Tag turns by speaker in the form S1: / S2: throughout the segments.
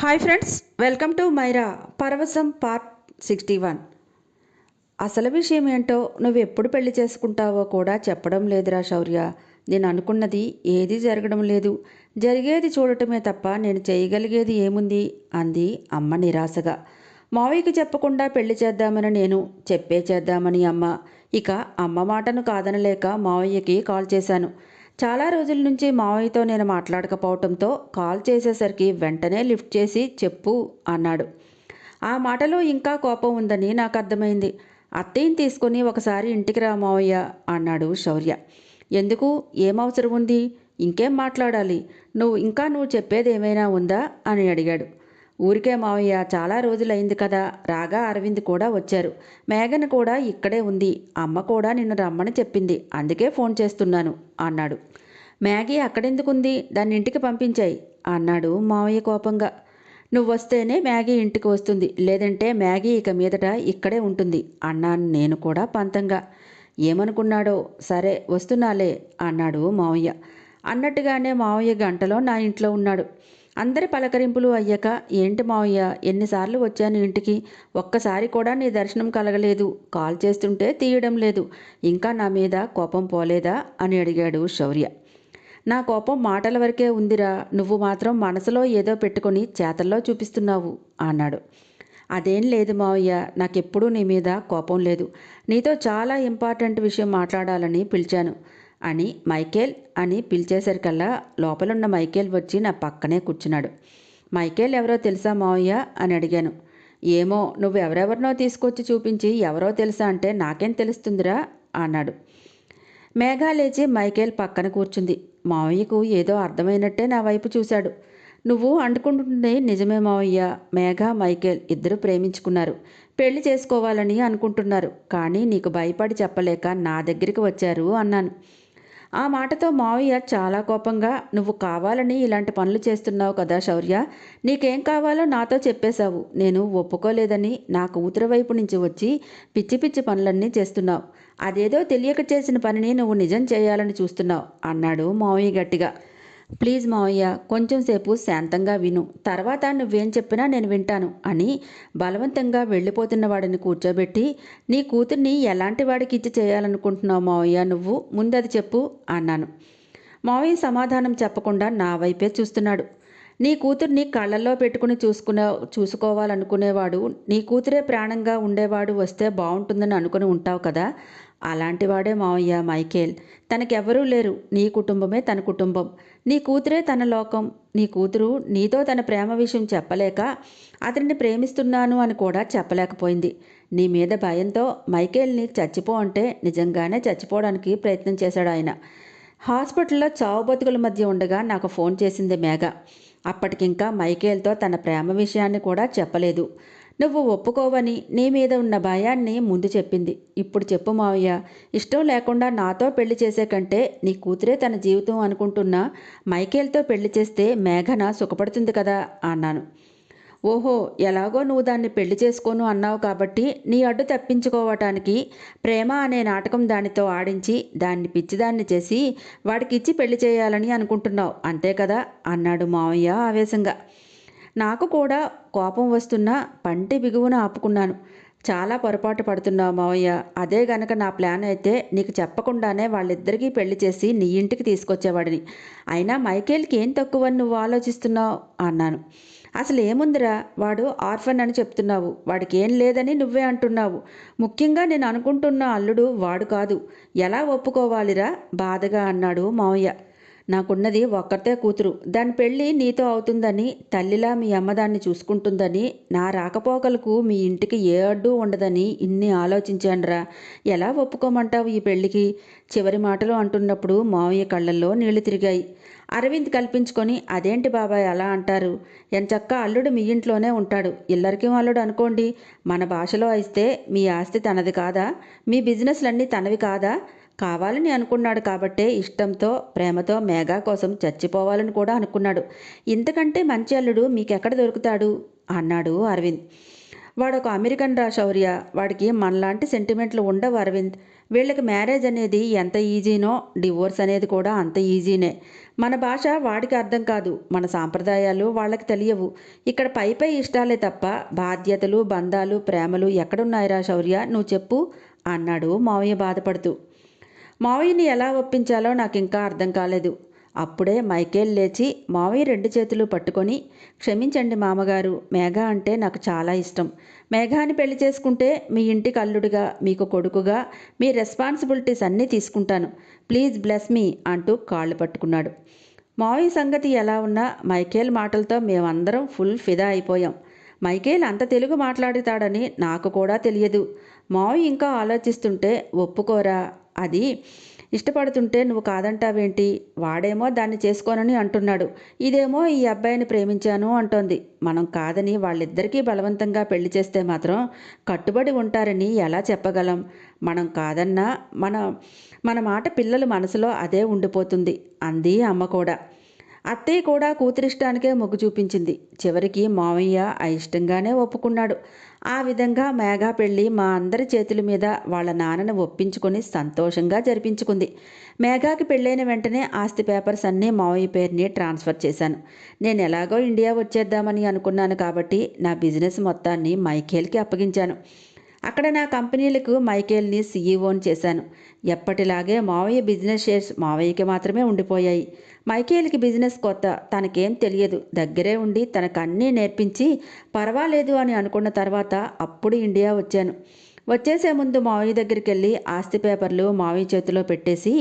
S1: Hi friends welcome to Maira Paravasam part sixty one. అసలు విషయం ఏంటో నువ్వు ఎప్పుడు పెళ్ళి చేసుకుంటావో కూడా చెప్పడం లేదురా శౌర్య. నేను అనుకున్నది ఏదీ జరగడం లేదు. జరిగేది చూడటమే తప్ప నేను చేయగలిగేది ఏముంది అంది అమ్మ నిరాశగా. మావయ్యకి చెప్పకుండా పెళ్ళి చేద్దామని నేను చెప్పే చేద్దామని అమ్మ. ఇక అమ్మ మాటను కాదనలేక మావయ్యకి కాల్ చేశాను. చాలా రోజుల నుంచి మావయ్యతో నేను మాట్లాడకపోవటంతో కాల్ చేసేసరికి వెంటనే లిఫ్ట్ చేసి చెప్పు అన్నాడు. ఆ మాటలో ఇంకా కోపం ఉందని నాకు అర్థమైంది. అత్తయ్యని తీసుకుని ఒకసారి ఇంటికి రా మావయ్య అన్నాడు శౌర్య. ఎందుకు? ఏం అవసరం ఉంది? ఇంకేం మాట్లాడాలి? నువ్వు ఇంకా నువ్వు చెప్పేది ఏమైనా ఉందా? అని అడిగాడు. ఊరికే మావయ్య చాలా రోజులైంది కదా రాగా అరవింద్ కూడా వచ్చారు. మేఘన కూడా ఇక్కడే ఉంది అమ్మ కూడా నిన్ను రమ్మని చెప్పింది అందుకే ఫోన్ చేస్తున్నాను అన్నాడు. మ్యాగీ అక్కడెందుకుంది దాన్ని ఇంటికి పంపించాయి అన్నాడు మావయ్య కోపంగా. నువ్వు వస్తేనే మ్యాగీ ఇంటికి వస్తుంది లేదంటే మ్యాగీ ఇక మీదట ఇక్కడే ఉంటుంది అన్నాను నేను కూడా పంతంగా. ఏమనుకున్నాడో సరే వస్తున్నాలే అన్నాడు మావయ్య. అన్నట్టుగానే మావయ్య గంటలో నా ఇంట్లో ఉన్నాడు. అందరి పలకరింపులు అయ్యాక ఏంటి మావయ్య ఎన్నిసార్లు వచ్చాను ఇంటికి? ఒక్కసారి కూడా నీ దర్శనం కలగలేదు. కాల్ చేస్తుంటే తీయడం లేదు. ఇంకా నా మీద కోపం పోలేదా? అని అడిగాడు శౌర్య. నా కోపం మాటల వరకే ఉందిరా. నువ్వు మాత్రం మనసులో ఏదో పెట్టుకొని చేతల్లో చూపిస్తున్నావు అన్నాడు. అదేం లేదు మావయ్య. నాకెప్పుడూ నీ మీద కోపం లేదు. నీతో చాలా ఇంపార్టెంట్ విషయం మాట్లాడాలని పిలిచాను. అని మైకేల్ అని పిలిచేసరికల్లా లోపలున్న మైకేల్ వచ్చి నా పక్కనే కూర్చున్నాడు. మైకేల్ ఎవరో తెలుసా మావయ్య? అని అడిగాను. ఏమో నువ్వు ఎవరెవరినో తీసుకొచ్చి చూపించి ఎవరో తెలుసా అంటే నాకేం తెలుస్తుందిరా? అన్నాడు. మేఘా లేచి మైకేల్ పక్కన కూర్చుంది. మావయ్యకు ఏదో అర్థమైనట్టే నా వైపు చూశాడు. నువ్వు అంటుకుంటుంది నిజమే మావయ్య. మేఘ మైకేల్ ఇద్దరు ప్రేమించుకున్నారు. పెళ్ళి చేసుకోవాలని అనుకుంటున్నారు. కానీ నీకు భయపడి చెప్పలేక నా దగ్గరికి వచ్చారు అన్నాను. ఆ మాటతో మావయ్య చాలా కోపంగా నువ్వు కావాలని ఇలాంటి పనులు చేస్తున్నావు కదా శౌర్య. నీకేం కావాలో నాతో చెప్పేశావు. నేను ఒప్పుకోలేదని నా కూతురు వైపు నుంచి వచ్చి పిచ్చి పిచ్చి పనులన్నీ చేస్తున్నావు. అదేదో తెలియక చేసిన పనిని నువ్వు నిజం చేయాలని చూస్తున్నావు అన్నాడు మావయ్య గట్టిగా. ప్లీజ్ మావయ్య కొంచెం సేపు శాంతంగా విను. తర్వాత నువ్వేం చెప్పినా నేను వింటాను అని బలవంతంగా వెళ్ళిపోతున్న వాడిని కూర్చోబెట్టి నీ కూతుర్ని ఎలాంటి వాడికి ఇచ్చి చేయాలనుకుంటున్నావు మావయ్య నువ్వు? ముందది చెప్పు అన్నాను. మావయ్య సమాధానం చెప్పకుండా నా వైపే చూస్తున్నాడు. నీ కూతుర్ని కళ్ళల్లో పెట్టుకుని చూసుకునే చూసుకోవాలనుకునేవాడు నీ కూతురే ప్రాణంగా ఉండేవాడు వస్తే బాగుంటుందని అనుకుని ఉంటావు కదా? అలాంటి వాడే మావయ్య మైకేల్. తనకెవరూ లేరు. నీ కుటుంబమే తన కుటుంబం. నీ కూతురే తన లోకం. నీ కూతురు నీతో తన ప్రేమ విషయం చెప్పలేక అతన్ని ప్రేమిస్తున్నాను అని కూడా చెప్పలేకపోయింది. నీ మీద భయంతో మైకేల్ని చచ్చిపో అంటే నిజంగానే చచ్చిపోవడానికి ప్రయత్నం చేశాడు ఆయన. హాస్పిటల్లో చావు బతుకుల మధ్య ఉండగా నాకు ఫోన్ చేసింది మేఘ. అప్పటికింకా మైకేల్తో తన ప్రేమ విషయాన్ని కూడా చెప్పలేదు. నువ్వు ఒప్పుకోవని నీ మీద ఉన్న భయాన్ని ముందు చెప్పింది. ఇప్పుడు చెప్పు మావయ్య ఇష్టం లేకుండా నాతో పెళ్ళి చేసే కంటే నీ కూతురే తన జీవితం అనుకుంటున్నా మైకేల్తో పెళ్ళి చేస్తే మేఘన సుఖపడుతుంది కదా అన్నాను. ఓహో ఎలాగో నువ్వు దాన్ని పెళ్ళి చేసుకోను అన్నావు కాబట్టి నీ అడ్డు తప్పించుకోవటానికి ప్రేమ అనే నాటకం దానితో ఆడించి దాన్ని పిచ్చిదాన్ని చేసి వాడికి ఇచ్చి పెళ్ళి చేయాలని అనుకుంటున్నావు అంతే కదా అన్నాడు మావయ్య ఆవేశంగా. నాకు కూడా కోపం వస్తున్నా పంటి బిగువున ఆపుకున్నాను. చాలా పొరపాటు పడుతున్నావు మావయ్య. అదే గనక నా ప్లాన్ అయితే నీకు చెప్పకుండానే వాళ్ళిద్దరికీ పెళ్ళి చేసి నీ ఇంటికి తీసుకొచ్చేవాడిని. అయినా మైకేల్కి ఏం తక్కువని నువ్వు ఆలోచిస్తున్నావు? అన్నాను. అసలు ఏముందిరా? వాడు ఆర్ఫన్ అని చెప్తున్నావు. వాడికి ఏం లేదని నువ్వే అంటున్నావు. ముఖ్యంగా నేను అనుకుంటున్న అల్లుడు వాడు కాదు. ఎలా ఒప్పుకోవాలిరా? బాధగా అన్నాడు మావయ్య. నాకున్నది ఒక్కతే కూతురు. దాని పెళ్ళి నీతో అవుతుందని తల్లిలా మీ అమ్మ దాన్ని చూసుకుంటుందని నా రాకపోకలకు మీ ఇంటికి ఏ అడ్డు ఉండదని ఇన్ని ఆలోచించానురా. ఎలా ఒప్పుకోమంటావు ఈ పెళ్ళికి? చివరి మాటలు అంటున్నప్పుడు మావయ్య కళ్ళల్లో నీళ్ళు తిరిగాయి. అరవింద్ కల్పించుకొని అదేంటి బాబాయ్ అలా అంటారు? ఎంచక్క అల్లుడు మీ ఇంట్లోనే ఉంటాడు. ఇల్లరికి అల్లుడు అనుకోండి. మన భాషలో అయితే మీ ఆస్తి తనది కాదా? మీ బిజినెస్లన్నీ తనవి కాదా? కావాలని అనుకున్నాడు కాబట్టే ఇష్టంతో ప్రేమతో మేఘా కోసం చచ్చిపోవాలని కూడా అనుకున్నాడు. ఇంతకంటే మంచి అల్లుడు మీకెక్కడ దొరుకుతాడు? అన్నాడు అరవింద్. వాడు ఒక అమెరికన్ రా శౌర్య. వాడికి మనలాంటి సెంటిమెంట్లు ఉండవు అరవింద్. వీళ్ళకి మ్యారేజ్ అనేది ఎంత ఈజీనో డివోర్స్ అనేది కూడా అంత ఈజీనే. మన భాష వాడికి అర్థం కాదు. మన సాంప్రదాయాలు వాళ్ళకి తెలియవు. ఇక్కడ పై పై ఇష్టాలే తప్ప బాధ్యతలు బంధాలు ప్రేమలు ఎక్కడున్నాయిరా శౌర్య? నువ్వు చెప్పు అన్నాడు మావయ్య బాధపడుతూ. మావయ్యని ఎలా ఒప్పించాలో నాకు ఇంకా అర్థం కాలేదు. అప్పుడే మైకేల్ లేచి మావయ్య రెండు చేతులు పట్టుకొని క్షమించండి మామగారు మేఘ అంటే నాకు చాలా ఇష్టం. మేఘాని పెళ్ళి చేసుకుంటే మీ ఇంటికి అల్లుడిగా మీకు కొడుకుగా మీ రెస్పాన్సిబిలిటీస్ అన్నీ తీసుకుంటాను. ప్లీజ్ బ్లెస్ మీ అంటూ కాళ్ళు పట్టుకున్నాడు. మావయ్య సంగతి ఎలా ఉన్నా మైకేల్ మాటలతో మేమందరం ఫుల్ ఫిదా అయిపోయాం. మైకేల్ అంత తెలుగు మాట్లాడుతాడని నాకు కూడా తెలియదు. మావయ్య ఇంకా ఆలోచిస్తుంటే ఒప్పుకోరా అది ఇష్టపడుతుంటే నువ్వు కాదంటావేంటి? వాడేమో దాన్ని చేసుకోనని అంటున్నాడు. ఇదేమో ఈ అబ్బాయిని ప్రేమించాను అంటోంది. మనం కాదని వాళ్ళిద్దరికీ బలవంతంగా పెళ్ళి చేస్తే మాత్రం కట్టుబడి ఉంటారని ఎలా చెప్పగలం? మనం కాదన్నా మన మన మాట పిల్లల మనసులో అదే ఉండిపోతుంది అంది అమ్మ కూడా. అత్తయ్య కూడా కూతురిష్టానికే మొగ్గు చూపించింది. చివరికి మావయ్య అయిష్టంగానే ఒప్పుకున్నాడు. ఆ విధంగా మేఘా పెళ్ళి మా అందరి చేతుల మీద వాళ్ళ నాన్నను ఒప్పించుకొని సంతోషంగా జరిపించుకుంది. మేఘాకి పెళ్ళైన వెంటనే ఆస్తి పేపర్స్ అన్నీ మావయ్య పేరుని ట్రాన్స్ఫర్ చేశాను. నేను ఎలాగో ఇండియా వచ్చేద్దామని అనుకున్నాను కాబట్టి నా బిజినెస్ మొత్తాన్ని మైఖేల్కి అప్పగించాను. అక్కడ నా కంపెనీలకు మైకేల్ని సీఈఓని చేశాను. ఎప్పటిలాగే మావయ్య బిజినెస్ షేర్స్ మావయ్యకి మాత్రమే ఉండిపోయాయి. మైకేల్కి బిజినెస్ కొత్త తనకేం తెలియదు. దగ్గరే ఉండి తనకు అన్నీ నేర్పించి పర్వాలేదు అని అనుకున్న తర్వాత అప్పుడు ఇండియా వచ్చాను. వచ్చేసే ముందు మావయ్య దగ్గరికి వెళ్ళి ఆస్తి పేపర్లు మావయ్య చేతిలో పెట్టేసి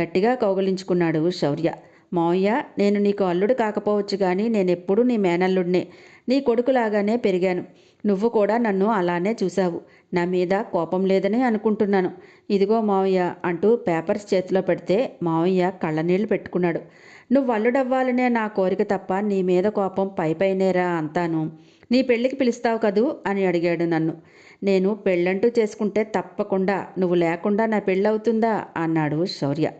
S1: గట్టిగా కౌగలించుకున్నాడు శౌర్య. మావయ్య నేను నీకు అల్లుడు కాకపోవచ్చు కానీ నేను ఎప్పుడూ నీ మేనల్లుడినే. నీ కొడుకులాగానే పెరిగాను. నువ్వు కూడా నన్ను అలానే చూశావు. నా మీద కోపం లేదని అనుకుంటున్నాను. ఇదిగో మావయ్య అంటూ పేపర్స్ చేతిలో పెడితే మావయ్య కళ్ళనీళ్ళు పెట్టుకున్నాడు. నువ్వు అల్లుడవ్వాలనే నా కోరిక తప్ప నీ మీద కోపం పైపైనేరా అంతాను. నీ పెళ్ళికి పిలుస్తావు కదూ? అని అడిగాడు నన్ను. నేను పెళ్ళంటూ చేసుకుంటే తప్పకుండా నువ్వు లేకుండా నా పెళ్ళవుతుందా? అన్నాడు శౌర్య.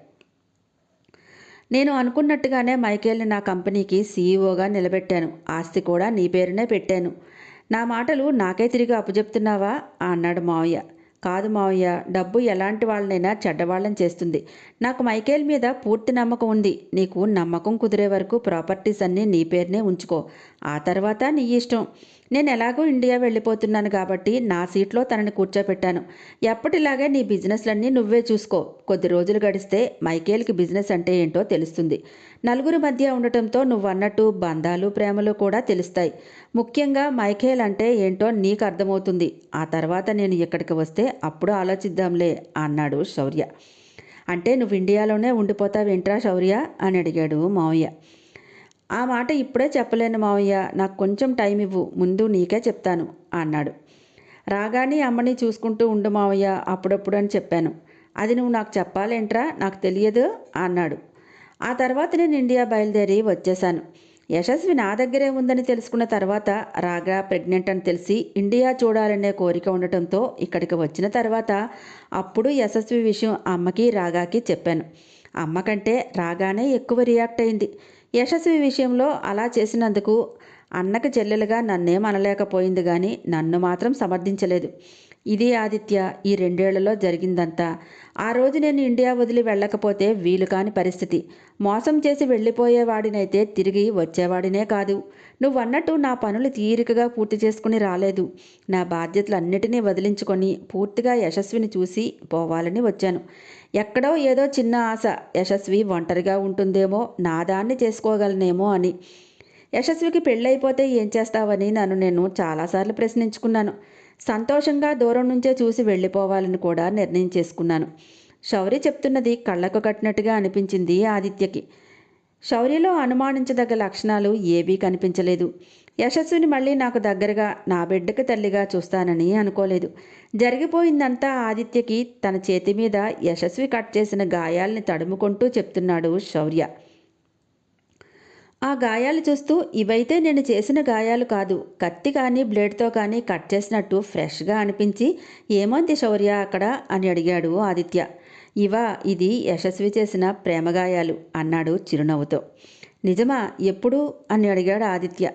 S1: నేను అనుకున్నట్టుగానే మైకేల్ని నా కంపెనీకి సీఈఓగా నిలబెట్టాను. ఆస్తి కూడా నీ పేరునే పెట్టాను. నా మాటలు నాకే తిరిగి అప్పచెప్తున్నావా అన్నాడు మావయ్య. కాదు మావయ్య డబ్బు ఎలాంటి వాళ్ళనైనా చెడ్డవాళ్ళని చేస్తుంది. నాకు మైకేల్ మీద పూర్తి నమ్మకం ఉంది. నీకు నమ్మకం కుదిరే వరకు ప్రాపర్టీస్ అన్నీ నీ పేరునే ఉంచుకో. ఆ తర్వాత నీ ఇష్టం. నేను ఎలాగో ఇండియా వెళ్ళిపోతున్నాను కాబట్టి నా సీట్లో తనని కూర్చోపెట్టాను. ఎప్పటిలాగే నీ బిజినెస్లన్నీ నువ్వే చూసుకో. కొద్ది రోజులు గడిస్తే మైకేల్కి బిజినెస్ అంటే ఏంటో తెలుస్తుంది. నలుగురి మధ్య ఉండటంతో నువ్వు అన్నట్టు బంధాలు ప్రేమలు కూడా తెలుస్తాయి. ముఖ్యంగా మైకేల్ అంటే ఏంటో నీకు అర్థమవుతుంది. ఆ తర్వాత నేను ఇక్కడికి వస్తే అప్పుడు ఆలోచిద్దాంలే అన్నాడు శౌర్య. అంటే నువ్వు ఇండియాలోనే ఉండిపోతావేంట్రా శౌర్య? అని అడిగాడు మావయ్య. ఆ మాట ఇప్పుడే చెప్పలేను మావయ్య. నాకు కొంచెం టైం ఇవ్వు. ముందు నీకే చెప్తాను అన్నాడు. రాగానే అమ్మని చూసుకుంటూ ఉండు మావయ్య అప్పుడప్పుడు అని చెప్పాను. అది నువ్వు నాకు చెప్పాలేంట్రా? నాకు తెలియదు అన్నాడు. ఆ తర్వాత నేను ఇండియా బయలుదేరి వచ్చేశాను. యశస్వి నా దగ్గరే ఉందని తెలుసుకున్న తర్వాత రాగా ప్రెగ్నెంట్ అని తెలిసి ఇండియా చూడాలనే కోరిక ఉండటంతో ఇక్కడికి వచ్చిన తర్వాత అప్పుడు యశస్వి విషయం అమ్మకి రాగాకి చెప్పాను. అమ్మ కంటే రాగానే ఎక్కువ రియాక్ట్ అయింది. యశస్వి విషయంలో అలా చేసినందుకు అన్నకి చెల్లెలుగా నన్నేం అనలేకపోయింది కానీ నన్ను మాత్రం సమర్థించలేదు. ఇది ఆదిత్య ఈ రెండేళ్ళలో జరిగిందంతా. ఆ రోజు నేను ఇండియా వదిలి వెళ్ళకపోతే వీలు కాని పరిస్థితి. మోసం చేసి వెళ్ళిపోయేవాడినైతే తిరిగి వచ్చేవాడినే కాదు. నువ్వన్నట్టు నా పనులు తీరికగా పూర్తి చేసుకుని రాలేదు. నా బాధ్యతలన్నిటినీ వదిలించుకొని పూర్తిగా యశస్విని చూసి పోవాలని వచ్చాను. ఎక్కడో ఏదో చిన్న ఆశ యశస్వి ఒంటరిగా ఉంటుందేమో నా దాన్ని చేసుకోగలనేమో అని. యశస్వికి పెళ్ళైపోతే ఏం చేస్తావని నన్ను నేను చాలాసార్లు ప్రశ్నించుకున్నాను. సంతోషంగా దూరం నుంచే చూసి వెళ్ళిపోవాలని కూడా నిర్ణయం చేసుకున్నాను. శౌర్య చెప్తున్నది కళ్ళకు కట్టినట్టుగా అనిపించింది ఆదిత్యకి. శౌర్యలో అనుమానించదగ్గ లక్షణాలు ఏవీ కనిపించలేదు. యశస్విని మళ్ళీ నాకు దగ్గరగా నా బిడ్డకి తల్లిగా చూస్తానని అనుకోలేదు. జరిగిపోయిందంతా ఆదిత్యకి తన చేతి మీద యశస్వి కట్ చేసిన గాయాల్ని తడుముకుంటూ చెప్తున్నాడు శౌర్య. ఆ గాయాలు చూస్తూ ఇవైతే నేను చేసిన గాయాలు కాదు. కత్తి కానీ బ్లేడ్తో కానీ కట్ చేసినట్టు ఫ్రెష్గా అనిపించి ఏమంది శౌర్య అక్కడ? అని అడిగాడు ఆదిత్య. ఇవా ఇది యశస్వి చేసిన ప్రేమగాయాలు అన్నాడు చిరునవ్వుతో. నిజమా? ఎప్పుడు? అని అడిగాడు ఆదిత్య.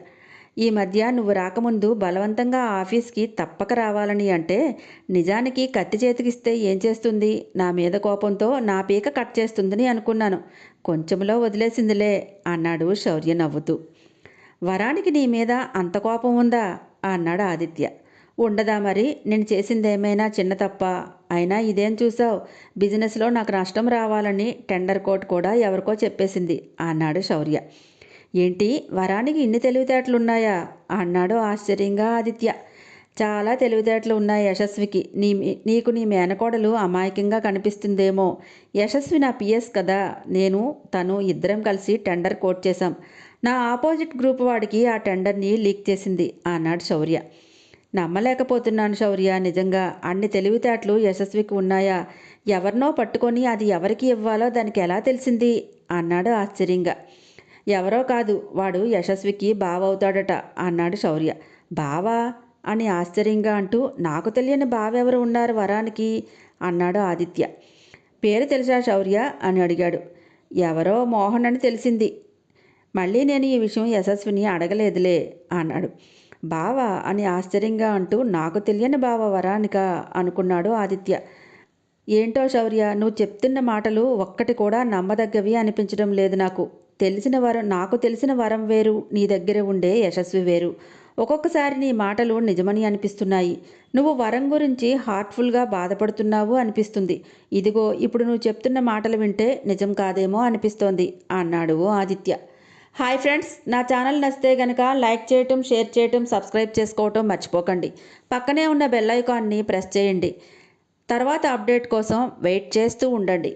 S1: ఈ మధ్య నువ్వు రాకముందు బలవంతంగా ఆఫీస్కి తప్పక రావాలని అంటే నిజానికి కత్తి చేతికిస్తే ఏం చేస్తుంది? నా మీద కోపంతో నా పీక కట్ చేస్తుందని అనుకున్నాను. కొంచెంలో వదిలేసిందిలే అన్నాడు శౌర్య నవ్వుతూ. వరానికి నీ మీద అంత కోపం ఉందా? అన్నాడు ఆదిత్య. ఉండదా మరి? నేను చేసిందేమైనా చిన్న తప్ప? అయినా ఇదేం చూసావు? బిజినెస్లో నాకు నష్టం రావాలని టెండర్ కోట్ కూడా ఎవరికో చెప్పేసింది అన్నాడు శౌర్య. ఏంటి? వరానికి ఇన్ని తెలివితేటలున్నాయా? అన్నాడు ఆశ్చర్యంగా ఆదిత్య. చాలా తెలివితేటలు ఉన్నాయి యశస్వికి. నీ నీకు నీ మేనకోడలు అమాయకంగా కనిపిస్తుందేమో. యశస్వి నా పిఎస్ కదా. నేను తను ఇద్దరం కలిసి టెండర్ కోట్ చేశాం. నా ఆపోజిట్ గ్రూప్ వాడికి ఆ టెండర్ని లీక్ చేసింది అన్నాడు శౌర్య. నమ్మలేకపోతున్నాను శౌర్య నిజంగా. అన్ని తెలివితేటలు యశస్వికి ఉన్నాయా? ఎవరినో పట్టుకొని అది ఎవరికి ఇవ్వాలో దానికి ఎలా తెలిసింది? అన్నాడు ఆశ్చర్యంగా. ఎవరో కాదు వాడు యశస్వికి బావవుతాడట అన్నాడు శౌర్య. బావా? అని ఆశ్చర్యంగా అంటూ నాకు తెలియని బావెవరు ఉన్నారు వరానికి? అన్నాడు ఆదిత్య. పేరు తెలుసా శౌర్య? అని అడిగాడు. ఎవరో మోహన్ అని తెలిసింది. మళ్ళీ నేను ఈ విషయం యశస్విని అడగలేదులే అన్నాడు. బావ? అని ఆశ్చర్యంగా అంటూ నాకు తెలియని బావ వరానిక? అనుకున్నాడు ఆదిత్య. ఏంటో శౌర్య నువ్వు చెప్తున్న మాటలు ఒక్కటి కూడా నమ్మదగ్గవి అనిపించడం లేదు నాకు. తెలిసిన వరం నాకు తెలిసిన వరం వేరు. నీ దగ్గర ఉండే యశస్వి వేరు. ఒక్కొక్కసారి నీ మాటలు నిజమని అనిపిస్తున్నాయి. నువ్వు వరం గురించి హార్ట్ఫుల్గా బాధపడుతున్నావు అనిపిస్తుంది. ఇదిగో ఇప్పుడు నువ్వు చెప్తున్న మాటలు వింటే నిజం కాదేమో అనిపిస్తోంది అన్నాడు ఆదిత్య. హాయ్ ఫ్రెండ్స్ నా ఛానల్ నచ్చితే కనుక లైక్ చేయటం షేర్ చేయటం సబ్స్క్రైబ్ చేసుకోవటం మర్చిపోకండి. పక్కనే ఉన్న బెల్ ఐకాన్ని ప్రెస్ చేయండి. తర్వాత అప్డేట్ కోసం వెయిట్ చేస్తూ ఉండండి.